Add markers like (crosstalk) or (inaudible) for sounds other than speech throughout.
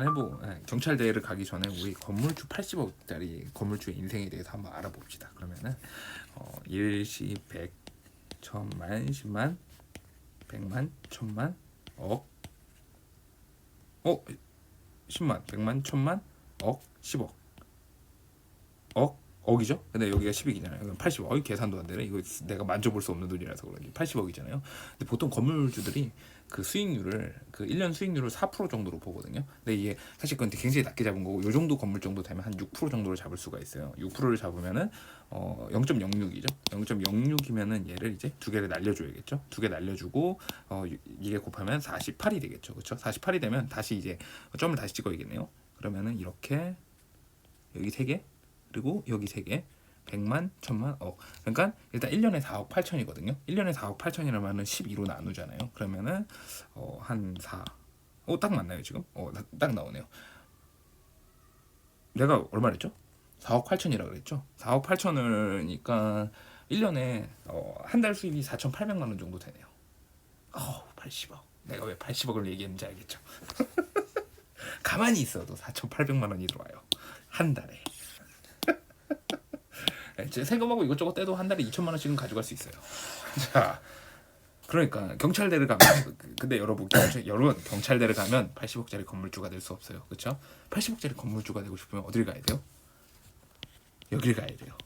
해보 예, 경찰 대회를 가기 전에 우리 건물주 80억짜리 건물주의 인생에 대해서 한번 알아봅시다. 그러면은 어, 일시 백 천만 십만 백만 천만 억 어? 10만 백만 천만 억 10억 억 억이죠? 근데 여기가 10억이잖아요. 그럼 80억. 어이 계산도 안 되네. 이거 내가 만져볼 수 없는 돈이라서 그런지 80억이잖아요. 근데 보통 건물주들이 그 수익률을 그 1년 수익률을 4% 정도로 보거든요. 근데 이게 사실 그건 굉장히 낮게 잡은 거고 요 정도 건물 정도 되면 한 6% 정도를 잡을 수가 있어요. 6%를 잡으면은 어 0.06이죠. 0.06이면은 얘를 이제 두 개를 날려줘야겠죠. 두 개 날려주고 어 유- 이게 곱하면 48이 되겠죠. 그렇죠? 48이 되면 다시 이제 점을 다시 찍어야겠네요. 그러면은 이렇게 여기 세 개, 그리고 여기 세 개, 100만, 1000만, 억. 그러니까 일단 1년에 4억 8천이거든요. 1년에 4억 8천이라면은 12로 나누잖아요. 그러면은 어, 한 4. 어, 딱 맞나요, 지금? 어, 나- 딱 나오네요. 내가 얼마랬죠? 4억 8천이라 그랬죠? 4억 8천을니까 1년에 어, 한 달 수입이 4,800만 원 정도 되네요. 어우, 80억. 내가 왜 80억을 얘기했는지 알겠죠? (laughs) 가만히 있어도 4,800만 원이 들어와요. 한 달에. 제 세금하고 이것저것 떼도 한 달에 2천만 원씩은 가져갈 수 있어요. (laughs) 자, 그러니까 경찰대를 가면 그- 근데 여러분 경찰, (coughs) 여러분 경찰대를 가면 80억짜리 건물주가 될 수 없어요. 그렇죠? 80억짜리 건물주가 되고 싶으면 어딜 가야 돼요? 여길 가야 돼요.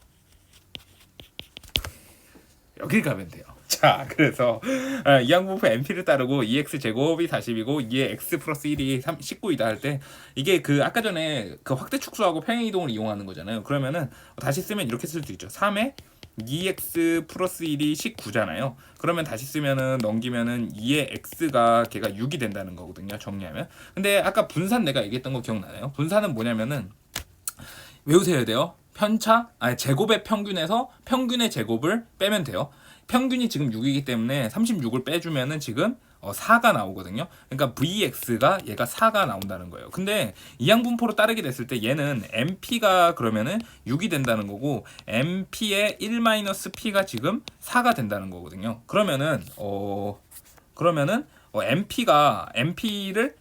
여길 가면 돼요. 자, 그래서 아, 이항분포 MP를 따르고 EX 제곱이 40이고 2의 X 플러스 1이 3, 19이다 할 때 이게 그 아까 전에 그 확대 축소하고 평행 이동을 이용하는 거잖아요. 그러면은 다시 쓰면 이렇게 쓸 수 있죠. 3의 2x 플러스 1이 19잖아요. 그러면 다시 쓰면은 넘기면은 2의 x가 걔가 6이 된다는 거거든요. 정리하면. 근데 아까 분산 내가 얘기했던 거 기억나나요? 분산은 뭐냐면은 외우셔야 돼요. 편차, 아니 제곱의 평균에서 평균의 제곱을 빼면 돼요. 평균이 지금 6이기 때문에 36을 빼주면은 지금 어, 4가 나오거든요. 그러니까 VX가 얘가 4가 나온다는 거예요. 근데 이항분포로 따르게 됐을 때 얘는 MP가 그러면은 6이 된다는 거고 MP의 1-P가 지금 4가 된다는 거거든요. 그러면은 어 그러면은 어, MP가 MP를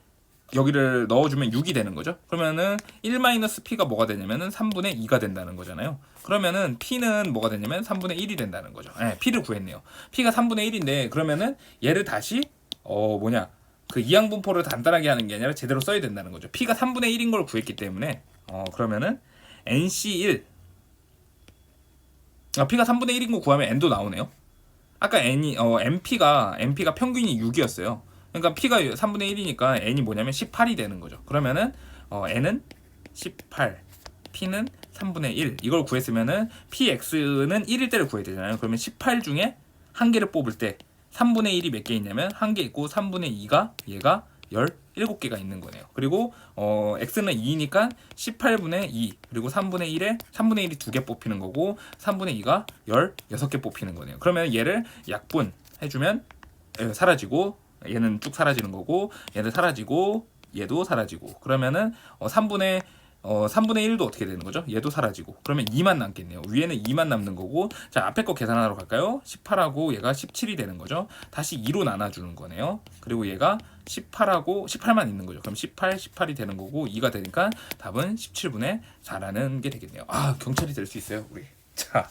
여기를 넣어주면 6이 되는 거죠. 그러면은 1-p가 뭐가 되냐면은 3분의 2가 된다는 거잖아요. 그러면은 p는 뭐가 되냐면 3분의 1이 된다는 거죠. 네, p를 구했네요. p가 3분의 1인데 그러면은 얘를 다시 어 뭐냐 그 이항분포를 간단하게 하는 게 아니라 제대로 써야 된다는 거죠. p가 3분의 1인 걸 구했기 때문에 어 그러면은 nc1 아, p가 3분의 1인 거 구하면 n도 나오네요. 아까 n이 어 mp가 mp가 평균이 6이었어요. 그러니까 p가 3분의 1이니까 n이 뭐냐면 18이 되는 거죠. 그러면은 어 n은 18, p는 3분의 1 이걸 구했으면은 px는 1일 때를 구해야 되잖아요. 그러면 18 중에 한 개를 뽑을 때 3분의 1이 몇 개 있냐면 한 개 있고 3분의 2가 얘가 17개가 있는 거네요. 그리고 어 x는 2니까 18분의 2 그리고 3분의 1에 3분의 1이 두 개 뽑히는 거고 3분의 2가 16개 뽑히는 거네요. 그러면 얘를 약분 해주면 에, 사라지고 얘는 쭉 사라지는 거고 얘는 사라지고 얘도 사라지고 그러면은 어 3분의 어 3분의 1도 어떻게 되는 거죠? 얘도 사라지고 그러면 2만 남겠네요. 위에는 2만 남는 거고 자 앞에 거 계산하러 갈까요? 18하고 얘가 17이 되는 거죠. 다시 2로 나눠주는 거네요. 그리고 얘가 18하고 18만 있는 거죠. 그럼 18, 18이 되는 거고 2가 되니까 답은 17분의 4라는 게 되겠네요. 아 경찰이 될 수 있어요 우리. 자